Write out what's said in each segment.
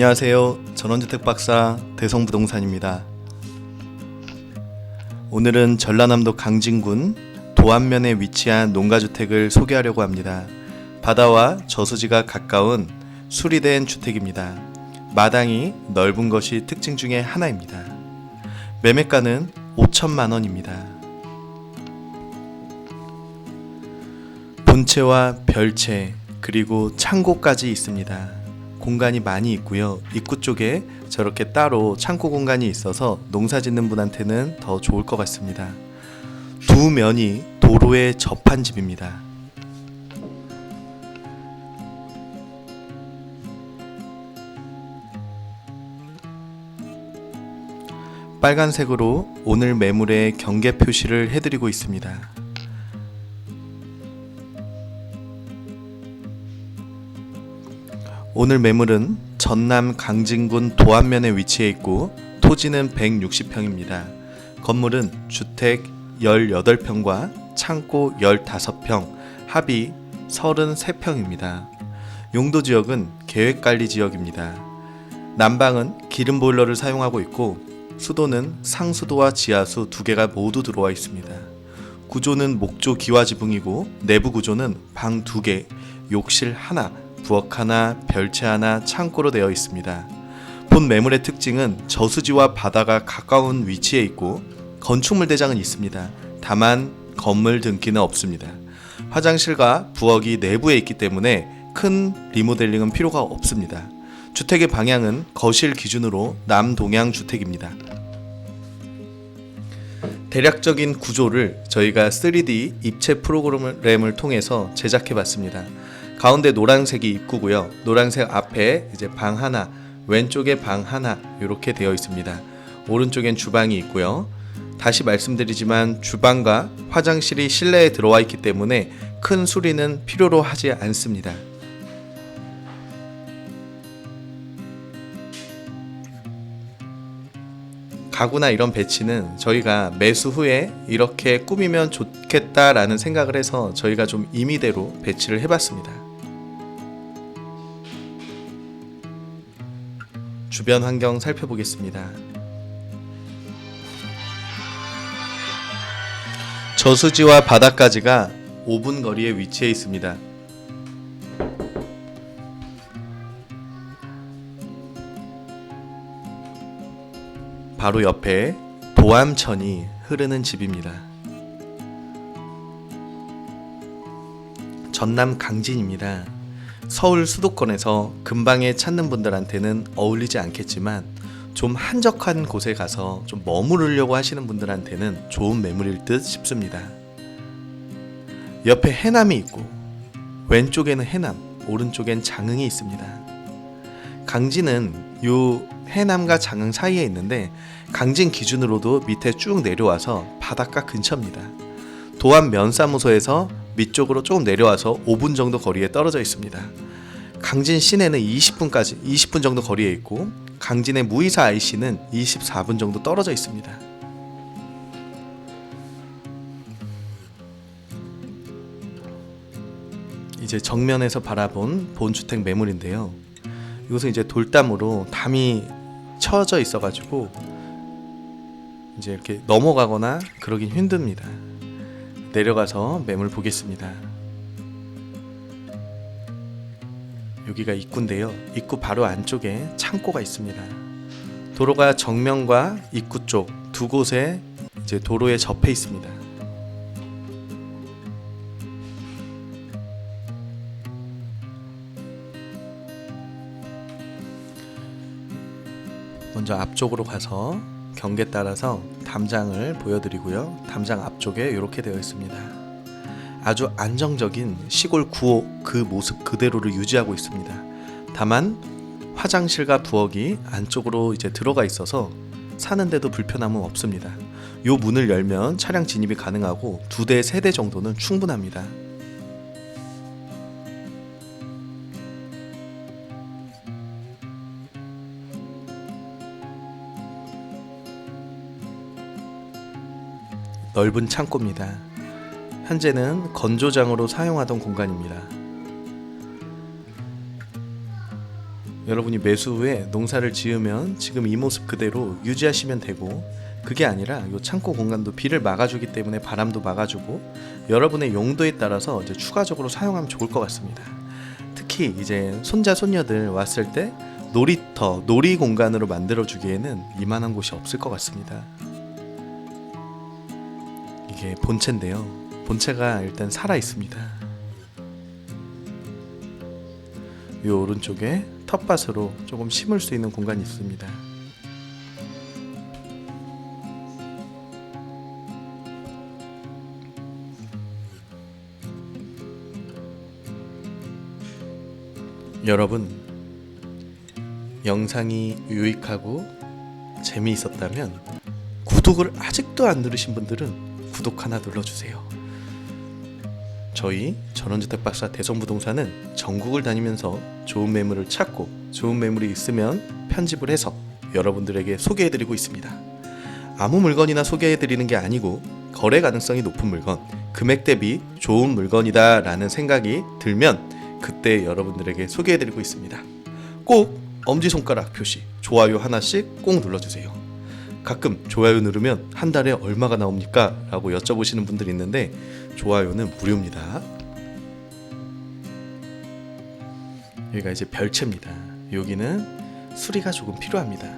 안녕하세요. 전원주택 박사 대성부동산입니다. 오늘은 전라남도 강진군 도안면에 위치한 농가주택을 소개하려고 합니다. 바다와 저수지가 가까운 수리된 주택입니다. 마당이 넓은 것이 특징 중에 하나입니다. 매매가는 5천만 원입니다. 본체와 별채 그리고 창고까지 있습니다. 공간이 많이 있고요. 입구 쪽에 저렇게 따로 창고 공간이 있어서 농사 짓는 분한테는 더 좋을 것 같습니다. 두 면이 도로에 접한 집입니다. 빨간색으로 오늘 매물의 경계 표시를 해드리고 있습니다. 오늘 매물은 전남 강진군 도안면에 위치해 있고 토지는 160평입니다. 건물은 주택 18평과 창고 15평, 합이 33평입니다. 용도 지역은 계획 관리 지역입니다. 난방은 기름 보일러를 사용하고 있고 수도는 상수도와 지하수 두 개가 모두 들어와 있습니다. 구조는 목조 기와 지붕이고 내부 구조는 방 두 개, 욕실 하나, 부엌 하나, 별채 하나, 창고로 되어 있습니다. 본 매물의 특징은 저수지와 바다가 가까운 위치에 있고 건축물 대장은 있습니다. 다만 건물 등기는 없습니다. 화장실과 부엌이 내부에 있기 때문에 큰 리모델링은 필요가 없습니다. 주택의 방향은 거실 기준으로 남동향 주택입니다. 대략적인 구조를 저희가 3D 입체 프로그램을 통해서 제작해 봤습니다. 가운데 노란색이 입구고요. 노란색 앞에 이제 방 하나, 왼쪽에 방 하나 이렇게 되어 있습니다. 오른쪽엔 주방이 있고요. 다시 말씀드리지만 주방과 화장실이 실내에 들어와 있기 때문에 큰 수리는 필요로 하지 않습니다. 가구나 이런 배치는 저희가 매수 후에 이렇게 꾸미면 좋겠다라는 생각을 해서 저희가 좀 임의대로 배치를 해봤습니다. 주변 환경 살펴보겠습니다. 저수지와 바다까지가 5분 거리에 위치해 있습니다. 바로 옆에 도암천이 흐르는 집입니다. 전남 강진입니다. 서울 수도권에서 근방에 찾는 분들한테는 어울리지 않겠지만 좀 한적한 곳에 가서 좀 머무르려고 하시는 분들한테는 좋은 매물일 듯 싶습니다. 옆에 해남이 있고 왼쪽에는 해남, 오른쪽엔 장흥이 있습니다. 강진은 요 해남과 장흥 사이에 있는데 강진 기준으로도 밑에 쭉 내려와서 바닷가 근처입니다. 도안 면사무소에서 밑쪽으로 조금 내려와서 5분 정도 거리에 떨어져 있습니다. 강진 시내는 20분까지 20분 정도 거리에 있고 강진의 무이사 IC는 24분 정도 떨어져 있습니다. 이제 정면에서 바라본 본주택 매물인데요. 이것은 이제 돌담으로 담이 쳐져 있어가지고 이제 이렇게 넘어가거나 그러긴 힘듭니다. 내려가서 매물 보겠습니다. 여기가 입구인데요. 입구 바로 안쪽에 창고가 있습니다. 도로가 정면과 입구 쪽 두 곳에 이제 도로에 접해 있습니다. 먼저 앞쪽으로 가서 경계 따라서 담장을 보여드리고요. 담장 앞쪽에 이렇게 되어 있습니다. 아주 안정적인 시골 구호 그 모습 그대로를 유지하고 있습니다. 다만 화장실과 부엌이 안쪽으로 이제 들어가 있어서 사는데도 불편함은 없습니다. 요 문을 열면 차량 진입이 가능하고 두 대, 세 대 정도는 충분합니다. 넓은 창고입니다. 현재는 건조장으로 사용하던 공간입니다. 여러분이 매수 후에 농사를 지으면 지금 이 모습 그대로 유지하시면 되고 그게 아니라 이 창고 공간도 비를 막아주기 때문에 바람도 막아주고 여러분의 용도에 따라서 이제 추가적으로 사용하면 좋을 것 같습니다. 특히 이제 손자 손녀들 왔을 때 놀이터, 놀이 공간으로 만들어 주기에는 이만한 곳이 없을 것 같습니다. 이게 본체인데요. 본체가 일단 살아 있습니다. 이 오른쪽에 텃밭으로 조금 심을 수 있는 공간이 있습니다. 여러분, 영상이 유익하고 재미있었다면 구독을 아직도 안 누르신 분들은 구독 하나 눌러주세요. 저희 전원주택 박사 대성부동산은 전국을 다니면서 좋은 매물을 찾고 좋은 매물이 있으면 편집을 해서 여러분들에게 소개해드리고 있습니다. 아무 물건이나 소개해드리는 게 아니고 거래 가능성이 높은 물건, 금액 대비 좋은 물건이다 라는 생각이 들면 그때 여러분들에게 소개해드리고 있습니다. 꼭 엄지손가락 표시, 좋아요 하나씩 꼭 눌러주세요. 가끔 좋아요 누르면 한 달에 얼마가 나옵니까? 라고 여쭤보시는 분들이 있는데 좋아요는 무료입니다. 여기가 이제 별채입니다. 여기는 수리가 조금 필요합니다.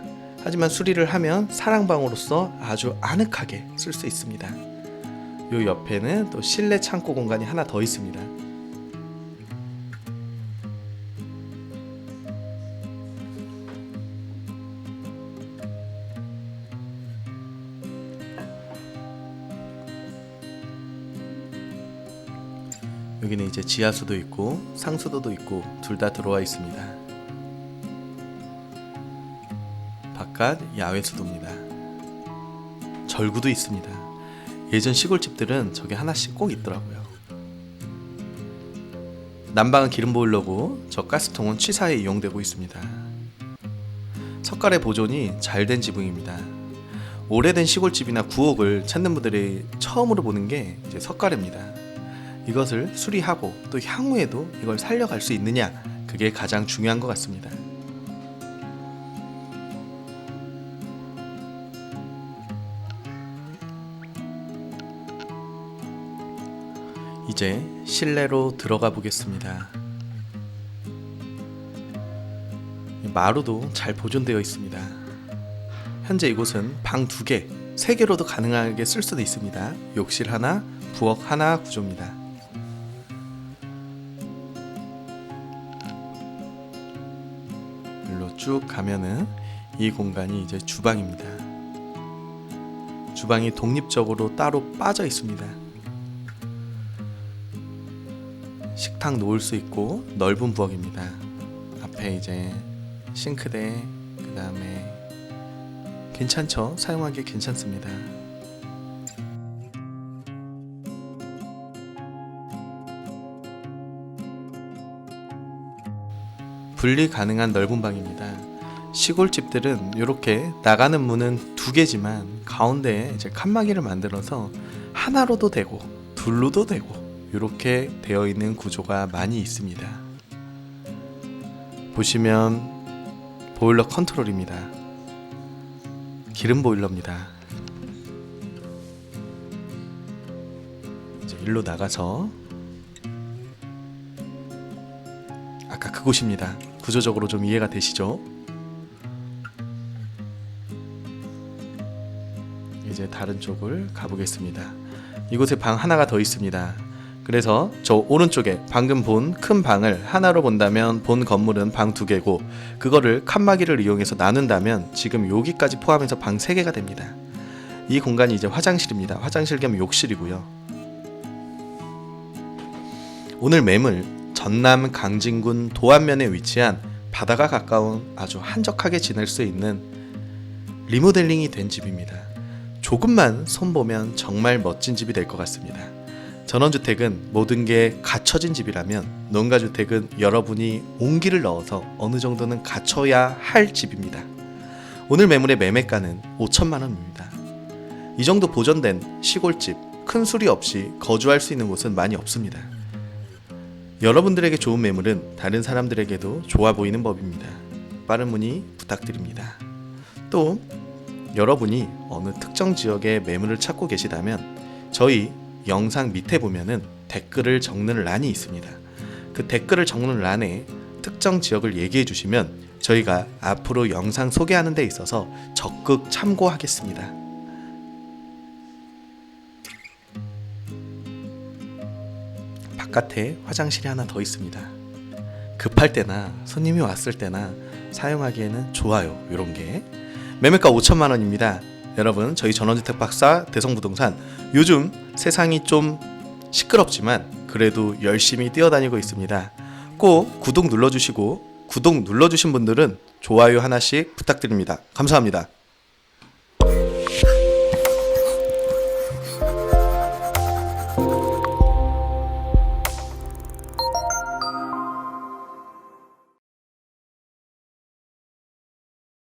하지만 수리를 하면 사랑방으로서 아주 아늑하게 쓸 수 있습니다. 요 옆에는 또 실내 창고 공간이 하나 더 있습니다. 여기는 이제 지하수도 있고 상수도도 있고 둘 다 들어와 있습니다. 바깥 야외 수도입니다. 절구도 있습니다. 예전 시골집들은 저게 하나씩 꼭 있더라고요. 난방은 기름 보일러고 저 가스통은 취사에 이용되고 있습니다. 석가래 보존이 잘 된 지붕입니다. 오래된 시골집이나 구옥을 찾는 분들이 처음으로 보는 게 이제 석가래입니다. 이것을 수리하고 또 향후에도 이걸 살려갈 수 있느냐 그게 가장 중요한 것 같습니다. 이제 실내로 들어가 보겠습니다. 마루도 잘 보존되어 있습니다. 현재 이곳은 방 두 개, 세 개로도 가능하게 쓸 수도 있습니다. 욕실 하나, 부엌 하나 구조입니다. 쭉 가면은 이 공간이 이제 주방입니다. 주방이 독립적으로 따로 빠져 있습니다. 식탁 놓을 수 있고 넓은 부엌입니다. 앞에 이제 싱크대 그 다음에 괜찮죠? 사용하기 괜찮습니다. 분리 가능한 넓은 방입니다. 시골집들은 이렇게 나가는 문은 두 개지만 가운데에 이제 칸막이를 만들어서 하나로도 되고 둘로도 되고 이렇게 되어 있는 구조가 많이 있습니다. 보시면 보일러 컨트롤입니다. 기름 보일러입니다. 이제 일로 나가서 아까 그곳입니다. 구조적으로 좀 이해가 되시죠? 이제 다른 쪽을 가보겠습니다. 이곳에 방 하나가 더 있습니다. 그래서 저 오른쪽에 방금 본 큰 방을 하나로 본다면 본 건물은 방 두 개고 그거를 칸막이를 이용해서 나눈다면 지금 여기까지 포함해서 방 세 개가 됩니다. 이 공간이 이제 화장실입니다. 화장실 겸 욕실이고요. 오늘 매물 전남 강진군 도안면에 위치한 바다가 가까운 아주 한적하게 지낼 수 있는 리모델링이 된 집입니다. 조금만 손보면 정말 멋진 집이 될 것 같습니다. 전원주택은 모든 게 갖춰진 집이라면 농가주택은 여러분이 온기를 넣어서 어느 정도는 갖춰야 할 집입니다. 오늘 매물의 매매가는 5천만 원입니다. 이 정도 보존된 시골집, 큰 수리 없이 거주할 수 있는 곳은 많이 없습니다. 여러분들에게 좋은 매물은 다른 사람들에게도 좋아 보이는 법입니다. 빠른 문의 부탁드립니다. 또 여러분이 어느 특정 지역의 매물을 찾고 계시다면 저희 영상 밑에 보면은 댓글을 적는 란이 있습니다. 그 댓글을 적는 란에 특정 지역을 얘기해 주시면 저희가 앞으로 영상 소개하는 데 있어서 적극 참고하겠습니다. 바깥에 화장실이 하나 더 있습니다. 급할 때나 손님이 왔을 때나 사용하기에는 좋아요. 이런 게 매매가 5천만 원입니다. 여러분 저희 전원주택 박사 대성부동산 요즘 세상이 좀 시끄럽지만 그래도 열심히 뛰어다니고 있습니다. 꼭 구독 눌러주시고 구독 눌러주신 분들은 좋아요 하나씩 부탁드립니다. 감사합니다.